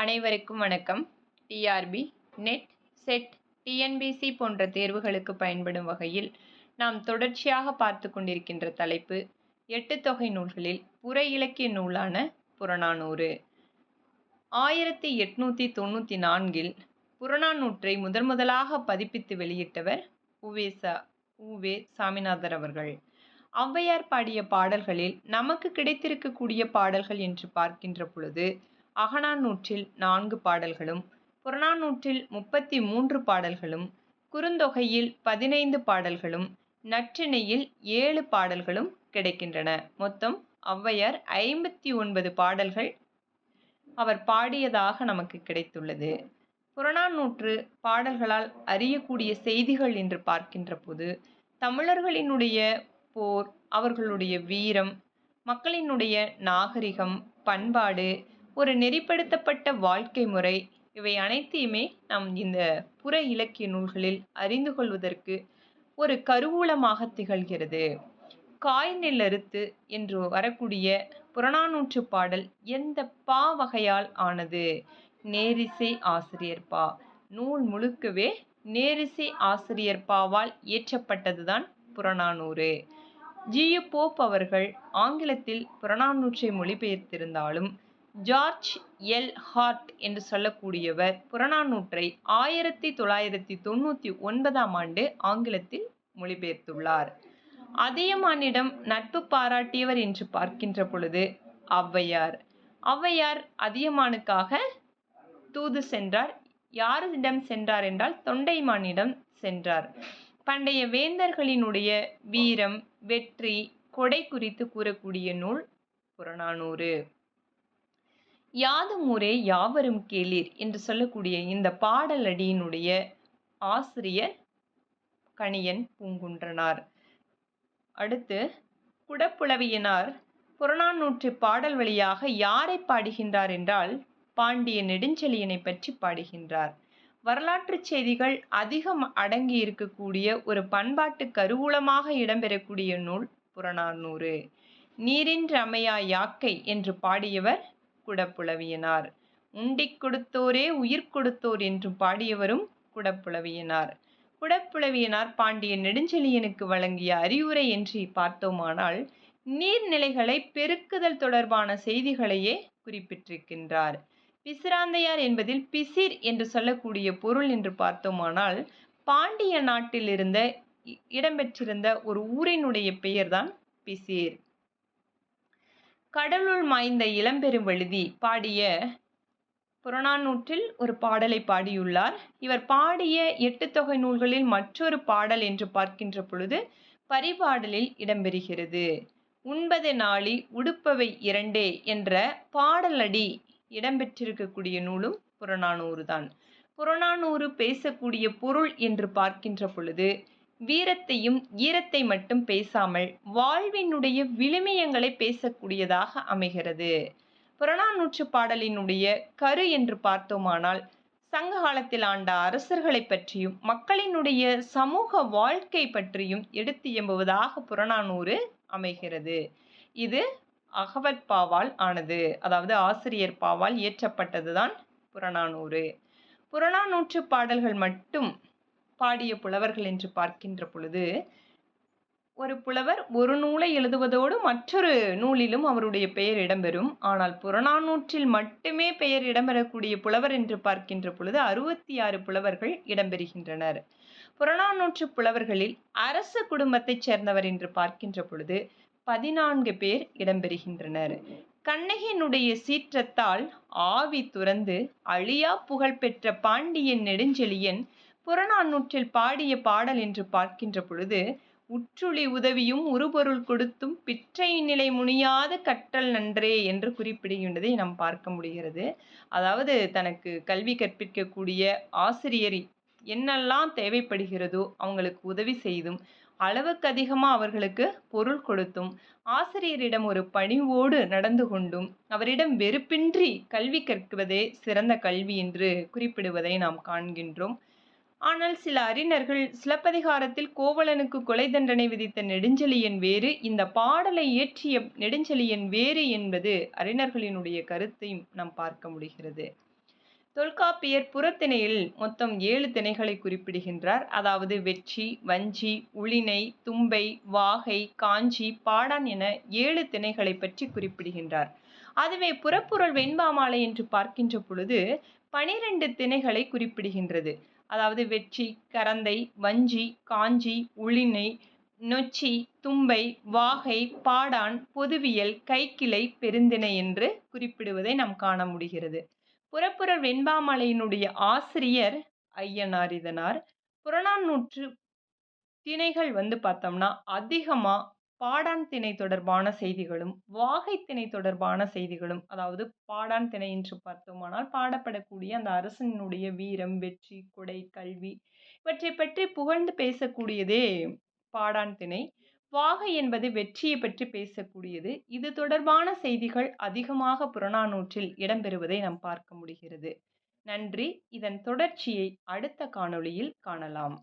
அனைவருக்கும் வணக்கம். TRP net set TNPSC போன்ற தேர்வுகளுக்கு பயன்படும் வகையில் நாம் தொடர்ச்சியாக பார்த்து கொண்டிருக்கின்ற தலைப்பு எட்டு தொகை நூல்களில் புற இலக்கிய நூலான புறநானூறு. ஆயிரத்தி எட்நூற்றி தொண்ணூற்றி நான்கில் புறநானூற்றை முதன் முதலாக பதிப்பித்து வெளியிட்டவர் உவேசா உவே சாமிநாதர் அவர்கள். ஔவையார் பாடிய பாடல்களில் நமக்கு கிடைத்திருக்கக்கூடிய பாடல்கள் என்று பார்க்கின்ற பொழுது அகநானூற்றில் நான்கு பாடல்களும் புறநானூற்றில் முப்பத்தி மூன்று பாடல்களும் குறுந்தொகையில் பதினைந்து பாடல்களும் நற்றிணையில் ஏழு பாடல்களும் கிடைக்கின்றன. மொத்தம் ஔவையார் ஐம்பத்தி ஒன்பது பாடல்கள் அவர் பாடியதாக நமக்கு கிடைத்துள்ளது. புறநானூற்று பாடல்களால் அறியக்கூடிய செய்திகள் என்று பார்க்கின்ற போது தமிழர்களினுடைய போர் அவர்களுடைய வீரம் மக்களினுடைய நாகரிகம் பண்பாடு ஒரு நெறிப்படுத்தப்பட்ட வாழ்க்கை முறை. இவை அனைத்தையுமே நாம் இந்த புற இலக்கிய நூல்களில் அறிந்து கொள்வதற்கு ஒரு கருவூலமாக திகழ்கிறது. காய் நெல் அறுத்து என்று வரக்கூடிய புறநானூற்று பாடல் எந்த பா வகையால் ஆனது? நேரிசை ஆசிரியர் பா. நூல் முழுக்கவே நேரிசை ஆசிரியர் பாவால் இயற்றப்பட்டதுதான் புறநானூறு. ஜியு போப் அவர்கள் ஆங்கிலத்தில் புறநானூற்றை மொழிபெயர்த்திருந்தாலும் ஜார்ஜ் எல். ஹார்ட் என்று சொல்லக்கூடியவர். புறநானூற்றை ஆயிரத்தி தொள்ளாயிரத்தி தொண்ணூற்றி ஒன்பதாம் ஆண்டு ஆங்கிலத்தில் மொழிபெயர்த்துள்ளார். அதியமானிடம் நட்பு பாராட்டியவர் என்று பார்க்கின்ற பொழுது ஔவையார். ஔவையார் அதியமானுக்காக தூது சென்றார். யாரிடம் சென்றார் என்றால் தொண்டைமானிடம் சென்றார். பண்டைய வேந்தர்களினுடைய வீரம் வெற்றி கொடை குறித்து கூறக்கூடிய நூல் புறநானூறு. யாதும் ஊரே யாவரும் கேளீர் என்று சொல்லக்கூடிய இந்த பாடலடியினுடைய ஆசிரியர் கணியன் பூங்குன்றனார். அடுத்து குடப்புலவியனார் புறநானூற்று பாடல் வழியாக யாரை பாடுகின்றார் என்றால் பாண்டிய நெடுஞ்செழியனை பற்றி பாடுகின்றார். வரலாற்று செய்திகள் அதிகம் அடங்கி இருக்கக்கூடிய ஒரு பண்பாட்டு கருவூலமாக இடம்பெறக்கூடிய நூல் புறநானூறு. நீரின் ரமையா யாக்கை என்று பாடியவர் குடப்புலவியனார். உண்டிக் கொடுத்தோரே உயிர் கொடுத்தோர் என்று பாடியவரும் குடப்புலவியனார். குடப்புலவியனார் பாண்டிய நெடுஞ்செழியனுக்கு வழங்கிய அறிவுரை என்று பார்த்தோமானால் நீர்நிலைகளை பெருக்குதல் தொடர்பான செய்திகளையே குறிப்பிட்டிருக்கின்றார். பிசிராந்தையார் என்பதில் பிசிர் என்று சொல்லக்கூடிய பொருள் என்று பார்த்தோமானால் பாண்டிய நாட்டில் இருந்த இடம்பெற்றிருந்த ஒரு ஊரினுடைய பெயர்தான் பிசிர். கடலுள் மாய்ந்த இளம்பெரும் விழுதி பாடிய புறநானூற்றில் ஒரு பாடலை பாடியுள்ளார். இவர் பாடிய எட்டு தொகை நூல்களில் மற்றொரு பாடல் என்று பார்க்கின்ற பொழுது பரிபாடலில் இடம்பெறுகிறது. உண்பது நாளி உடுப்பவை இரண்டே என்ற பாடலடி இடம்பெற்றிருக்கக்கூடிய நூலும் புறநானூறு தான். புறநானூறு பேசக்கூடிய பொருள் என்று பார்க்கின்ற பொழுது வீரத்தையும் ஈரத்தை மட்டும் பேசாமல் வாழ்வினுடைய விழுமியங்களை பேசக்கூடியதாக அமைகிறது. புறநானூற்று பாடலினுடைய கரு என்று பார்த்தோமானால் சங்க காலத்தில் ஆண்ட அரசர்களை பற்றியும் மக்களினுடைய சமூக வாழ்க்கை பற்றியும் எடுத்து எம்புவதாக புறநானூறு அமைகிறது. இது அகவத் பாவால் ஆனது. அதாவது ஆசிரியர் பாவால் இயற்றப்பட்டதுதான் புறநானூறு. புறநானூற்று பாடல்கள் மட்டும் பாடிய புலவர்கள் என்று பார்க்கின்ற பொழுது ஒரு புலவர் ஒரு நூலை எழுதுவதோடு மற்றொரு நூலிலும் அவருடைய பெயர் இடம்பெறும். ஆனால் புறநானூற்றில் மட்டுமே பெயர் இடம்பெறக்கூடிய புலவர் என்று பார்க்கின்ற பொழுது அறுபத்தி ஆறு புலவர்கள் இடம்பெறுகின்றனர். புறநானூற்று புலவர்களில் அரச குடும்பத்தைச் சேர்ந்தவர் என்று பார்க்கின்ற பொழுது பதினான்கு பேர் இடம்பெறுகின்றனர். கண்ணகியினுடைய சீற்றத்தால் ஆவி துறந்து அழியா புகழ் பெற்ற பாண்டியன் நெடுஞ்செழியன் புறநானூற்றில் பாடிய பாடல் என்று பார்க்கின்ற பொழுது உற்றுளி உதவியும் உருபொருள் கொடுத்தும் பிற்றை நிலை முனியாத கற்றல் நன்றே என்று குறிப்பிடுகின்றதை நாம் பார்க்க முடிகிறது. அதாவது தனக்கு கல்வி கற்பிக்கக்கூடிய ஆசிரியர் என்னெல்லாம் தேவைப்படுகிறதோ அவங்களுக்கு உதவி செய்தும் அளவுக்கு அதிகமாக அவர்களுக்கு பொருள் கொடுத்தும் ஆசிரியரிடம் ஒரு பணிவோடு நடந்து கொண்டும் அவரிடம் வெறுப்பின்றி கல்வி கற்குவதே சிறந்த கல்வி என்று குறிப்பிடுவதை நாம் காண்கின்றோம். ஆனால் சில அறிஞர்கள் சிலப்பதிகாரத்தில் கோவலனுக்கு கொலை தண்டனை விதித்த நெடுஞ்செழியன் வேறு இந்த பாடலை இயற்றிய நெடுஞ்செழியன் வேறு என்பது அறிஞர்களினுடைய கருத்தையும் நாம் பார்க்க முடிகிறது. தொல்காப்பியர் புறத்திணையில் மொத்தம் ஏழு திணைகளை குறிப்பிடுகின்றார். அதாவது வெற்றி வஞ்சி உளிணை தும்பை வாகை காஞ்சி பாடான் என ஏழு திணைகளை பற்றி குறிப்பிடுகின்றார். அதுவே புறப்புறல் வெண்பாமாலை என்று பார்க்கின்ற பொழுது பனிரெண்டு திணைகளை குறிப்பிடுகின்றது. அதாவது வெற்றி கரந்தை வஞ்சி காஞ்சி உளிணை நொச்சி தும்பை வாகை பாடான் பொதுவியல் கைக்கிளை பெருந்திணை என்று குறிப்பிடுவதை நாம் காண முடிகிறது. புறப்புற வெண்பாமலையினுடைய ஆசிரியர் ஐயனார் இதனார். புறநானூற்று திணைகள் வந்து பார்த்தோம்னா அதிகமாக பாடான் திணை தொடர்பான செய்திகளும் வாகை திணை தொடர்பான செய்திகளும் அதாவது பாடான் திணை என்று பார்த்தோமானால் பாடப்படக்கூடிய அந்த அரசனுடைய வீரம் வெற்றி கொடை கல்வி இவற்றை பற்றி புகழ்ந்து பேசக்கூடியதே பாடான் திணை வாகை என்பது வெற்றியை பற்றி பேசக்கூடியது. இது தொடர்பான செய்திகள் அதிகமாக புறநானூற்றில் இடம்பெறுவதை நாம் பார்க்க முடிகிறது. நன்றி. இதன் தொடர்ச்சியை அடுத்த காணொளியில் காணலாம்.